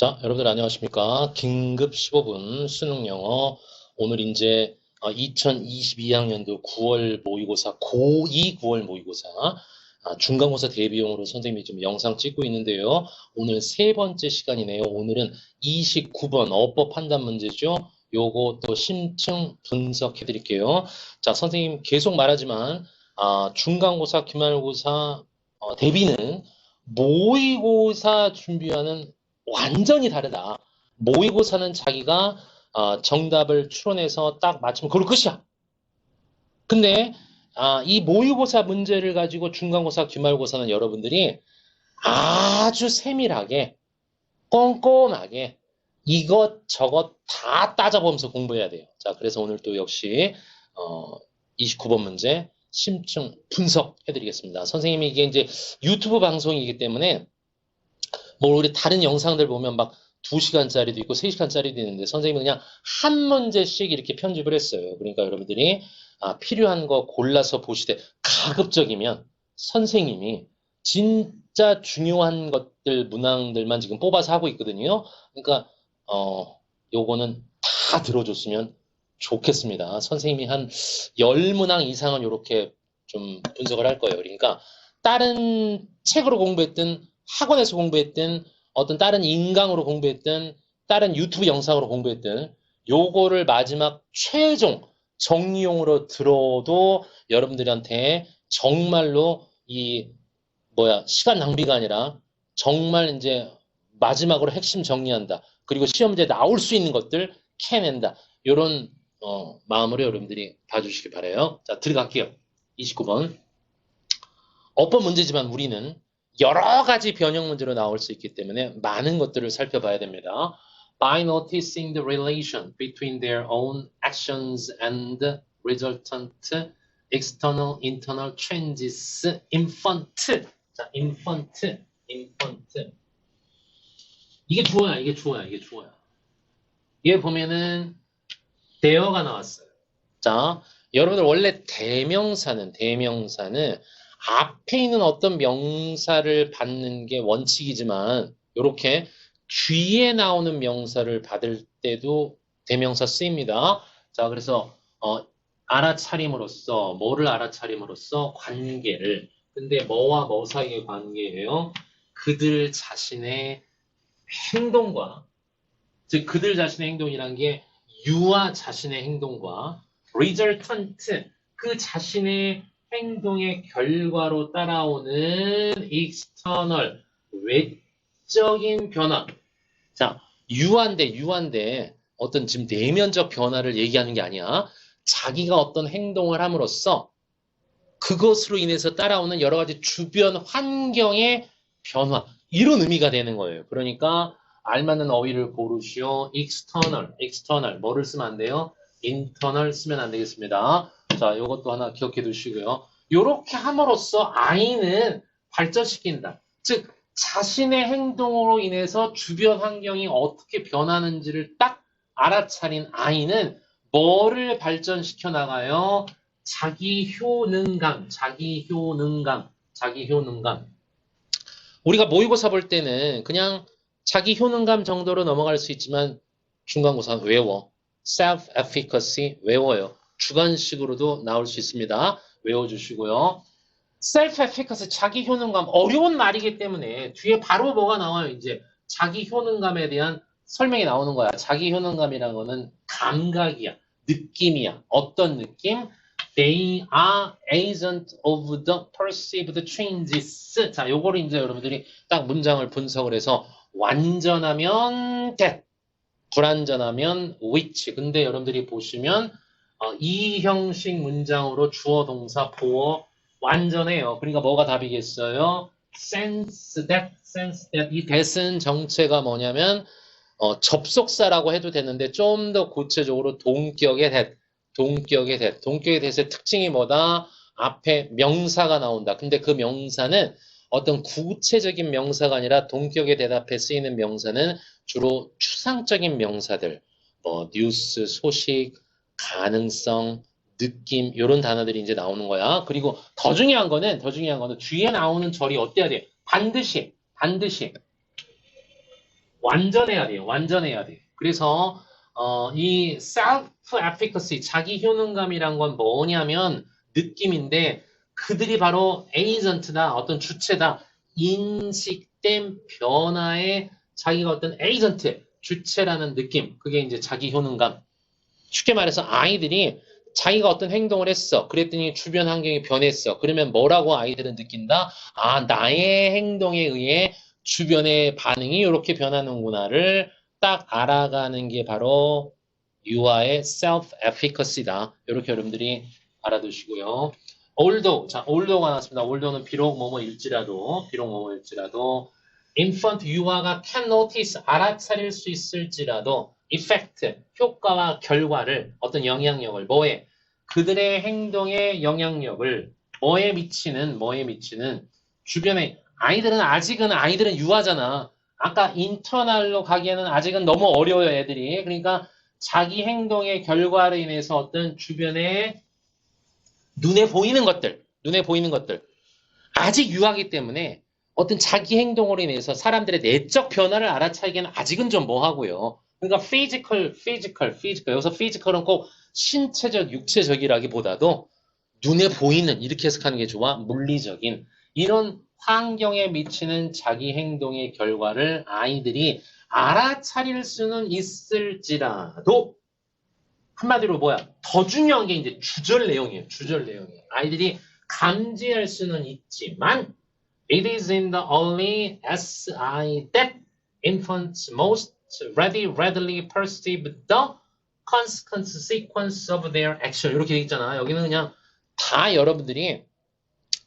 자, 여러분들 안녕하십니까? 긴급 15분 수능 영어. 오늘 이제 2022학년도 9월 모의고사, 고2 9월 모의고사, 아, 중간고사 대비용으로 선생님이 좀 영상 찍고 있는데요. 오늘 세 번째 시간이네요. 오늘은 29번 어법 판단 문제죠. 또 심층 분석해 드릴게요. 자, 선생님 계속 말하지만, 아, 중간고사, 기말고사, 어, 대비는 모의고사 준비하는 완전히 다르다. 모의고사는 자기가 어, 정답을 추론해서 딱 맞추면 그걸로 끝이야. 근데 아, 이 모의고사 문제를 가지고 중간고사, 기말고사는 여러분들이 아주 세밀하게 꼼꼼하게 이것저것 다 따져보면서 공부해야 돼요. 자, 그래서 오늘 또 역시 어, 29번 문제 심층 분석해드리겠습니다. 선생님이 이게 이제 유튜브 방송이기 때문에 뭐 우리 다른 영상들 보면 막 2시간짜리도 있고 3시간짜리도 있는데 선생님은 그냥 한 문제씩 이렇게 편집을 했어요. 그러니까 여러분들이 아, 필요한 거 골라서 보시되 가급적이면 선생님이 진짜 중요한 것들 문항들만 지금 뽑아서 하고 있거든요. 그러니까 어 요거는 다 들어줬으면 좋겠습니다. 선생님이 한 10문항 이상은 이렇게 좀 분석을 할 거예요. 그러니까 다른 책으로 공부했든 학원에서 공부했든 어떤 다른 인강으로 공부했든 다른 유튜브 영상으로 공부했든 요거를 마지막 최종 정리용으로 들어도 여러분들한테 정말로 이 뭐야 시간 낭비가 아니라 정말 이제 마지막으로 핵심 정리한다. 그리고 시험 문제 나올 수 있는 것들 캐낸다. 요런 어, 마음으로 여러분들이 봐주시기 바래요. 자 들어갈게요. 29번 어법 문제지만 우리는 여러 가지 변형 문제로 나올 수 있기 때문에 많은 것들을 살펴봐야 됩니다. By noticing the relation between their own actions and resultant external internal changes infant 자 infant infant 이게 주어야 이게 주어야 이게 주어야 얘 보면은 대어가 나왔어요 자 여러분들 원래 대명사는 대명사는 앞에 있는 어떤 명사를 받는 게 원칙이지만 이렇게 뒤에 나오는 명사를 받을 때도 대명사 쓰입니다. 자, 그래서 어, 알아차림으로써 뭐를 알아차림으로써 관계를 근데 뭐와 뭐 사이의 관계예요? 그들 자신의 행동과 즉 그들 자신의 행동이란 게 유아 자신의 행동과 resultant 그 자신의 행동의 결과로 따라오는 external 외적인 변화. 자, 유한데 유한데 어떤 지금 내면적 변화를 얘기하는 게 아니야. 자기가 어떤 행동을 함으로써 그것으로 인해서 따라오는 여러 가지 주변 환경의 변화. 이런 의미가 되는 거예요. 그러니까 알맞는 어휘를 고르시오. external, external 뭐를 쓰면 안 돼요? internal 쓰면 안 되겠습니다. 자, 이것도 하나 기억해 두시고요. 이렇게 함으로써 아이는 발전시킨다. 즉, 자신의 행동으로 인해서 주변 환경이 어떻게 변하는지를 딱 알아차린 아이는 뭐를 발전시켜 나가요? 자기 효능감, 자기 효능감, 자기 효능감. 우리가 모의고사 볼 때는 그냥 자기 효능감 정도로 넘어갈 수 있지만 중간고사 외워. self-efficacy 외워요. 주관식으로도 나올 수 있습니다. 외워주시고요. self-efficacy, 자기 효능감. 어려운 말이기 때문에 뒤에 바로 뭐가 나와요, 이제. 자기 효능감에 대한 설명이 나오는 거야. 자기 효능감이라는 거는 감각이야. 느낌이야. 어떤 느낌? They are agent of the perceived changes. 자, 요거를 이제 여러분들이 딱 문장을 분석을 해서 완전하면 that, 불완전하면 which. 근데 여러분들이 보시면 어, 이 형식 문장으로 주어 동사 보어 완전해요. 그러니까 뭐가 답이겠어요? sense that, sense that. 이 that은 정체가 뭐냐면 어, 접속사라고 해도 되는데 좀 더 구체적으로 동격의 that, 동격의 that. 동격의 that의 특징이 뭐다? 앞에 명사가 나온다. 근데 그 명사는 어떤 구체적인 명사가 아니라 동격에 대답해 쓰이는 명사는 주로 추상적인 명사들, 뭐 뉴스, 소식, 가능성, 느낌 이런 단어들이 이제 나오는 거야. 그리고 더 중요한 거는 더 중요한 거는 뒤에 나오는 절이 어때야 돼? 반드시 반드시 완전해야 돼요. 완전해야 돼. 그래서 어, 이 self-efficacy, 자기 효능감이란 건 뭐냐면 느낌인데 그들이 바로 에이전트다, 어떤 주체다, 인식된 변화의 자기가 어떤 에이전트, 주체라는 느낌, 그게 이제 자기 효능감. 쉽게 말해서 아이들이 자기가 어떤 행동을 했어. 그랬더니 주변 환경이 변했어. 그러면 뭐라고 아이들은 느낀다? 아, 나의 행동에 의해 주변의 반응이 이렇게 변하는구나를 딱 알아가는 게 바로 유아의 self-efficacy다. 이렇게 여러분들이 알아두시고요. although, 자, although가 나왔습니다. although는 비록 뭐뭐일지라도, 비록 뭐뭐일지라도, infant 유아가 can notice, 알아차릴 수 있을지라도, effect, 효과와 결과를, 어떤 영향력을, 뭐에, 그들의 행동의 영향력을, 뭐에 미치는, 뭐에 미치는, 주변에, 아이들은 아직은, 아이들은 유아잖아. 아까 인터널로 가기에는 아직은 너무 어려워요, 애들이. 그러니까 자기 행동의 결과로 인해서 어떤 주변에 눈에 보이는 것들, 눈에 보이는 것들. 아직 유아기 때문에 어떤 자기 행동으로 인해서 사람들의 내적 변화를 알아차기에는 아직은 좀 뭐하고요. 그러니까 physical, physical, physical. 여기서 physical은 꼭 신체적, 육체적이라기보다도 눈에 보이는, 이렇게 해석하는 게 좋아. 물리적인. 이런 환경에 미치는 자기 행동의 결과를 아이들이 알아차릴 수는 있을지라도 한마디로 뭐야? 더 중요한 게 이제 주절 내용이에요. 주절 내용이에요. 아이들이 감지할 수는 있지만 it is in the only SI that infants most ready, readily perceive the consequence of their action. 이렇게 돼 있잖아. 여기는 그냥 다 여러분들이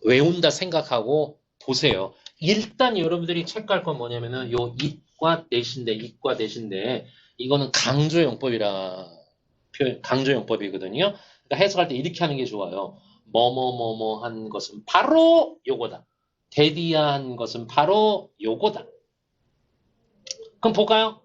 외운다 생각하고 보세요. 일단 여러분들이 체크할 건 뭐냐면은 요 it과 대신데 it과 대신데 이거는 강조용법이라 강조용법이거든요. 그러니까 해석할 때 이렇게 하는 게 좋아요. 뭐뭐뭐뭐 한 것은 바로 요거다. 데디한 것은 바로 요거다. 그럼 볼까요?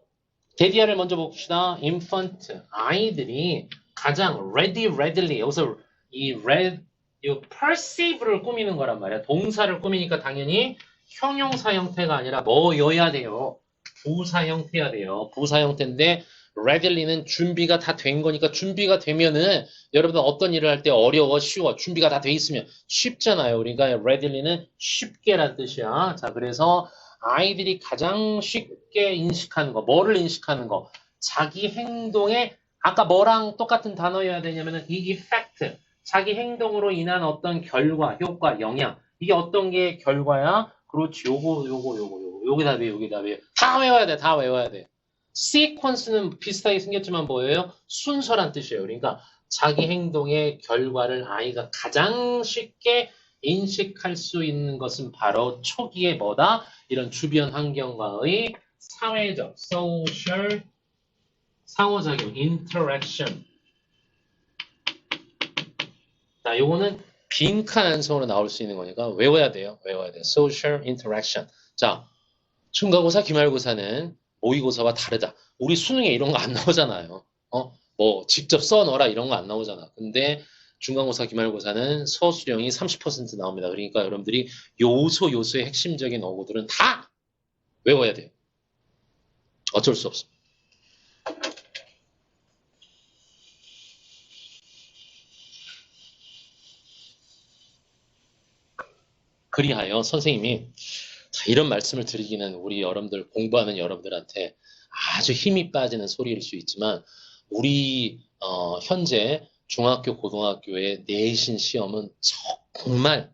데디아를 먼저 봅시다. infant 아이들이 가장 ready, readily 여기서 이 read 이 perceive를 꾸미는 거란 말이야. 동사를 꾸미니까 당연히 형용사 형태가 아니라 뭐여야 돼요. 부사 형태야 돼요. 부사 형태인데 readilly는 준비가 다 된 거니까 준비가 되면은 여러분 어떤 일을 할 때 어려워 쉬워 준비가 다 돼 있으면 쉽잖아요. 그러니까 readilly는 쉽게란 뜻이야. 자 그래서 아이들이 가장 쉽게 인식하는 거 뭐를 인식하는 거 자기 행동에 아까 뭐랑 똑같은 단어여야 되냐면은 이 effect 자기 행동으로 인한 어떤 결과, 효과, 영향. 이게 어떤 게 결과야? 그렇지. 요거, 요거, 요거, 요거. 요게 답이에요. 요게 답이에요. 다 외워야 돼. 다 외워야 돼. sequence는 비슷하게 생겼지만 뭐예요? 순서란 뜻이에요. 그러니까 자기 행동의 결과를 아이가 가장 쉽게 인식할 수 있는 것은 바로 초기에 뭐다? 이런 주변 환경과의 사회적, social, 상호작용, interaction. 자, 요거는 빈칸 안성으로 나올 수 있는 거니까 외워야 돼요. 외워야 돼요. social interaction. 자, 중간고사, 기말고사는 모의고사와 다르다. 우리 수능에 이런 거 안 나오잖아요. 어? 뭐 직접 써 넣어라 이런 거 안 나오잖아. 근데 중간고사, 기말고사는 서술형이 30% 나옵니다. 그러니까 여러분들이 요소 요소의 핵심적인 어구들은 다 외워야 돼요. 어쩔 수 없어. 그리하여 선생님이 자, 이런 말씀을 드리기는 우리 여러분들 공부하는 여러분들한테 아주 힘이 빠지는 소리일 수 있지만 우리 어, 현재 중학교 고등학교의 내신 시험은 정말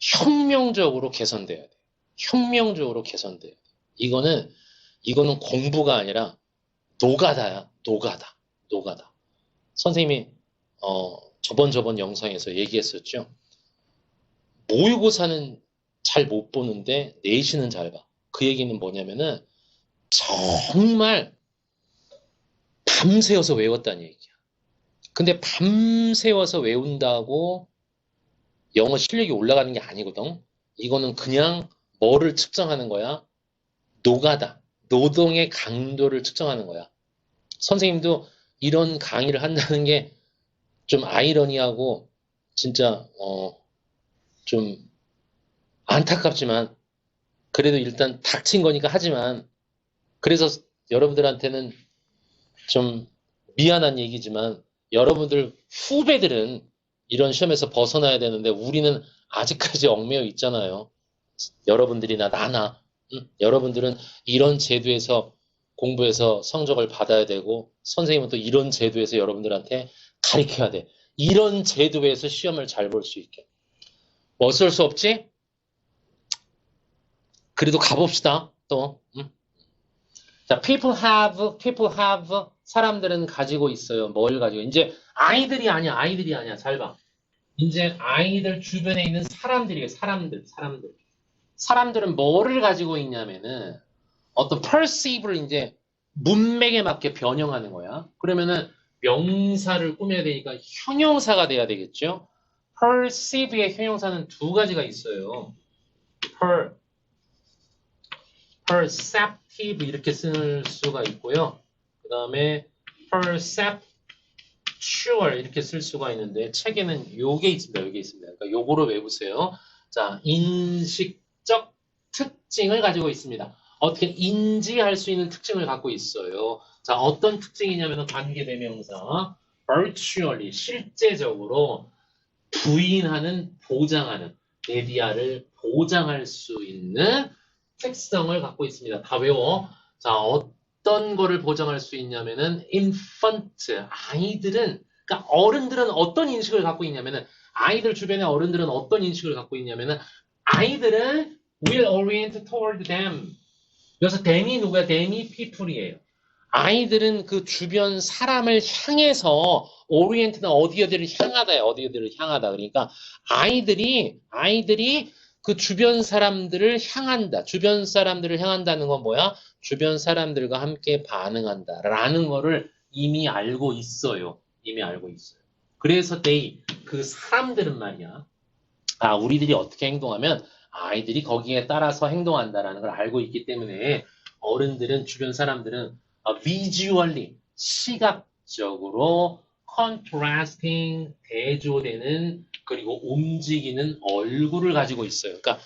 혁명적으로 개선돼야 돼. 혁명적으로 개선돼야 돼. 이거는 이거는 공부가 아니라 노가다야. 노가다. 노가다. 선생님이 어, 저번 저번 영상에서 얘기했었죠. 모의고사는 잘 못 보는데 내신은 잘 봐. 그 얘기는 뭐냐면은 정말 밤새워서 외웠다는 얘기야. 근데 밤새워서 외운다고 영어 실력이 올라가는 게 아니거든. 이거는 그냥 뭐를 측정하는 거야? 노가다. 노동의 강도를 측정하는 거야. 선생님도 이런 강의를 한다는 게 좀 아이러니하고 진짜 어, 좀 안타깝지만 그래도 일단 닥친 거니까 하지만 그래서 여러분들한테는 좀 미안한 얘기지만 여러분들 후배들은 이런 시험에서 벗어나야 되는데 우리는 아직까지 얽매여 있잖아요. 여러분들이나 나나 응? 여러분들은 이런 제도에서 공부해서 성적을 받아야 되고 선생님은 또 이런 제도에서 여러분들한테 가르쳐야 돼. 이런 제도에서 시험을 잘 볼 수 있게. 뭐 어쩔 수 없지? 그래도 가봅시다. 또. 응? 자, people have, people have, 사람들은 가지고 있어요. 뭘 가지고? 이제 아이들이 아니야, 아이들이 아니야. 잘 봐. 이제 아이들 주변에 있는 사람들이에요. 사람들, 사람들. 사람들은 뭐를 가지고 있냐면은 어떤 perceive를 이제 문맥에 맞게 변형하는 거야. 그러면은 명사를 꾸며야 되니까 형용사가 돼야 되겠죠. perceive의 형용사는 두 가지가 있어요. per, perceptive 이렇게 쓸 수가 있고요. 그 다음에 perceptual 이렇게 쓸 수가 있는데 책에는 요게 있습니다. 요게 있습니다. 그러니까 요거로 외우세요. 자, 인식적 특징을 가지고 있습니다. 어떻게 인지할 수 있는 특징을 갖고 있어요. 자, 어떤 특징이냐면 관계 대명사 virtually 실제적으로 부인하는 보장하는 메디아를 보장할 수 있는 특성을 갖고 있습니다. 다 외워. 자, 어떤 거를 보장할 수 있냐면은 infant 아이들은 그러니까 어른들은 어떤 인식을 갖고 있냐면은 아이들 주변의 어른들은 어떤 인식을 갖고 있냐면은 아이들은 will orient toward them. 여기서 them이 누구야? them이 people이에요. 아이들은 그 주변 사람을 향해서 오리엔트는 어디 어디를 향하다야 어디 어디를 향하다 그러니까 아이들이 아이들이 그 주변 사람들을 향한다. 주변 사람들을 향한다는 건 뭐야? 주변 사람들과 함께 반응한다 라는 거를 이미 알고 있어요. 이미 알고 있어요. 그래서 they 그 사람들은 말이야. 아 우리들이 어떻게 행동하면 아이들이 거기에 따라서 행동한다라는 걸 알고 있기 때문에 어른들은 주변 사람들은 어, visually 시각적으로 contrasting 대조되는 그리고 움직이는 얼굴을 가지고 있어요. 그러니까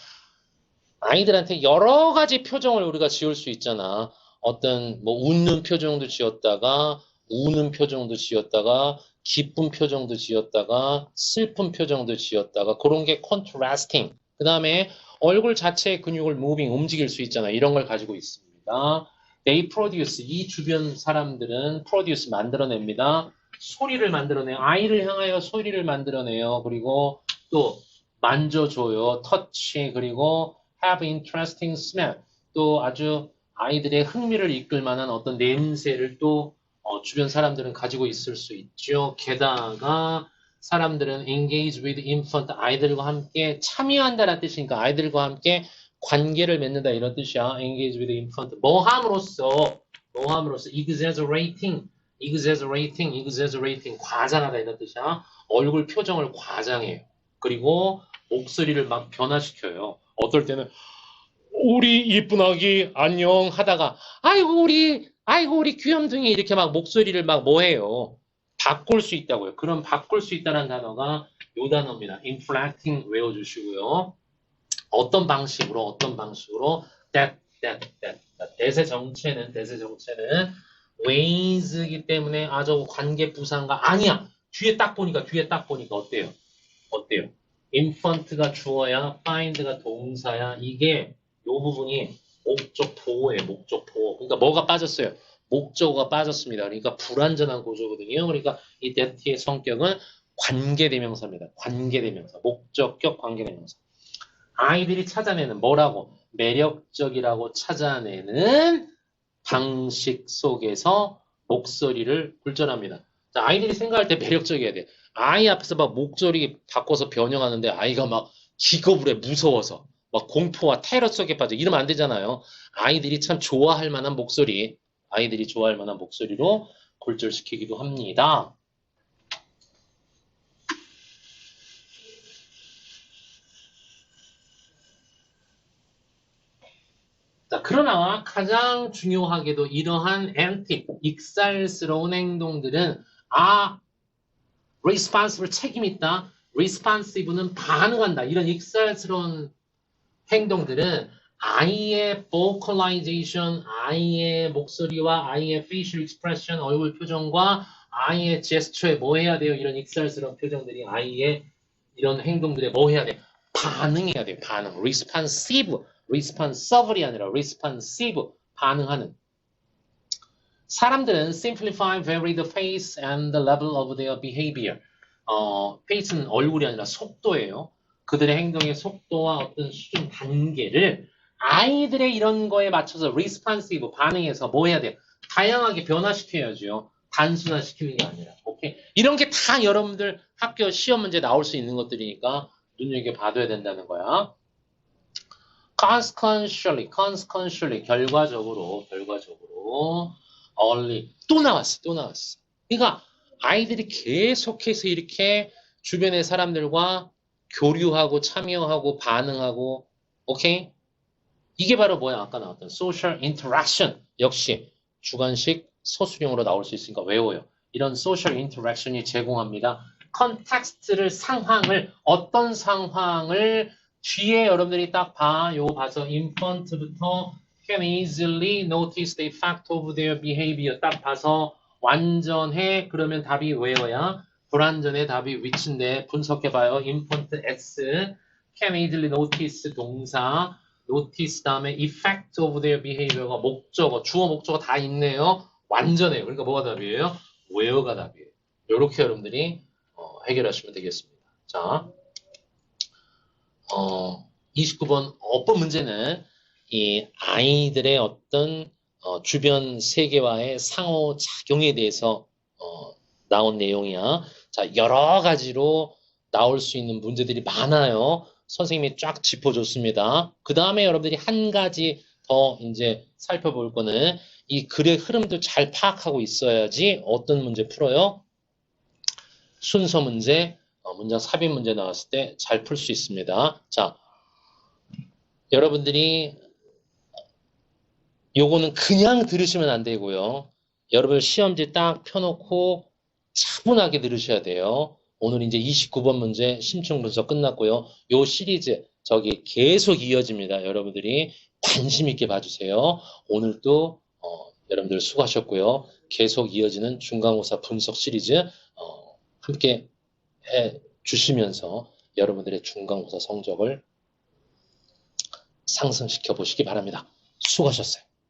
아이들한테 여러 가지 표정을 우리가 지을 수 있잖아. 어떤 뭐 웃는 표정도 지었다가 우는 표정도 지었다가 기쁜 표정도 지었다가 슬픈 표정도 지었다가 그런 게 contrasting. 그 다음에 얼굴 자체의 근육을 moving 움직일 수 있잖아. 이런 걸 가지고 있습니다. They produce 이 주변 사람들은 produce 만들어냅니다. 소리를 만들어내요. 아이를 향하여 소리를 만들어내요. 그리고 또 만져줘요. touch 그리고 have interesting smell 또 아주 아이들의 흥미를 이끌 만한 어떤 냄새를 또 어, 주변 사람들은 가지고 있을 수 있죠. 게다가 사람들은 engage with infant 아이들과 함께 참여한다는 뜻이니까 아이들과 함께 관계를 맺는다 이런 뜻이야. engage with infant 뭐 함으로써 뭐 함으로써 exaggerating exaggerating exaggerating 과장하다 이런 뜻이야. 얼굴 표정을 과장해요. 그리고 목소리를 막 변화시켜요. 어떨 때는 우리 이쁜 아기 안녕 하다가 아이고 우리 아이고 우리 귀염둥이 이렇게 막 목소리를 막 뭐해요. 바꿀 수 있다고요. 그럼 바꿀 수 있다는 단어가 요 단어입니다. inflecting 외워주시고요. 어떤 방식으로 어떤 방식으로 that that that 대세 정체는 대세 정체는 ways이기 때문에 아저 관계 부사가 아니야. 뒤에 딱 보니까 뒤에 딱 보니까 어때요? 어때요? infant가 주어야 find가 동사야. 이게 요 부분이 목적 보호예요. 목적 보호. 그러니까 뭐가 빠졌어요? 목적어가 빠졌습니다. 그러니까 불완전한 구조거든요. 그러니까 이 that의 성격은 관계대명사입니다. 관계대명사. 목적격 관계대명사. 아이들이 찾아내는 뭐라고? 매력적이라고 찾아내는 방식 속에서 목소리를 굴절합니다. 자, 아이들이 생각할 때 매력적이어야 돼. 아이 앞에서 막 목소리 바꿔서 변형하는데 아이가 막 기겁을 해 무서워서 막 공포와 테러 속에 빠져 이러면 안 되잖아요. 아이들이 참 좋아할 만한 목소리, 아이들이 좋아할 만한 목소리로 굴절시키기도 합니다. 자, 그러나 가장 중요하게도 이러한 antic, 익살스러운 행동들은 아, responsible 책임 있다. responsive는 반응한다. 이런 익살스러운 행동들은 아이의 vocalization, 아이의 목소리와 아이의 facial expression, 얼굴 표정과 아이의 제스처에 뭐 해야 돼요? 이런 익살스러운 표정들이 아이의 이런 행동들에 뭐 해야 돼? 반응해야 돼요. 반응. responsive, responsive이 아니라 responsive, 반응하는. 사람들은 simplify vary the pace and the level of their behavior. 어, pace는 얼굴이 아니라 속도예요. 그들의 행동의 속도와 어떤 수준 단계를 아이들의 이런 거에 맞춰서 responsive 반응해서 뭐 해야 돼요? 다양하게 변화시켜야죠. 단순화시키는 게 아니라. 오케이? 이런 게 다 여러분들 학교 시험 문제 나올 수 있는 것들이니까 눈여겨봐둬야 된다는 거야. Consequentially, consequentially, 결과적으로, 결과적으로, only, 또 나왔어, 또 나왔어. 그러니까 아이들이 계속해서 이렇게 주변의 사람들과 교류하고 참여하고 반응하고, 오케이? 이게 바로 뭐야? 아까 나왔던 social interaction. 역시 주관식 소수령으로 나올 수 있으니까 외워요. 이런 social interaction이 제공합니다. 컨텍스트를 상황을 어떤 상황을 뒤에 여러분들이 딱 봐. 요 봐서 infont부터 can easily notice the effect of their behavior 딱 봐서 완전해 그러면 답이 외워야 불완전의 답이 which인데 분석해봐요. infont x can easily notice 동사 notice 다음에 effect of their behavior가 목적어 주어 목적어 다 있네요. 완전해요. 그러니까 뭐가 답이에요? where가 답이에요. 이렇게 여러분들이 어, 해결하시면 되겠습니다. 자, 어, 29번 어법 문제는 이 아이들의 어떤 어, 주변 세계와의 상호 작용에 대해서 어, 나온 내용이야. 자, 여러 가지로 나올 수 있는 문제들이 많아요. 선생님이 쫙 짚어줬습니다. 그 다음에 여러분들이 한 가지 더 이제 살펴볼 거는 이 글의 흐름도 잘 파악하고 있어야지 어떤 문제 풀어요? 순서 문제, 어, 문장 삽입 문제 나왔을 때 잘 풀 수 있습니다. 자, 여러분들이 요거는 그냥 들으시면 안 되고요. 여러분 시험지 딱 펴놓고 차분하게 들으셔야 돼요. 오늘 이제 29번 문제 심층 분석 끝났고요. 요 시리즈 저기 계속 이어집니다. 여러분들이 관심 있게 봐주세요. 오늘도 어, 여러분들 수고하셨고요. 계속 이어지는 중간고사 분석 시리즈 어, 함께 해 주시면서 여러분들의 중간고사 성적을 상승시켜 보시기 바랍니다. 수고하셨어요.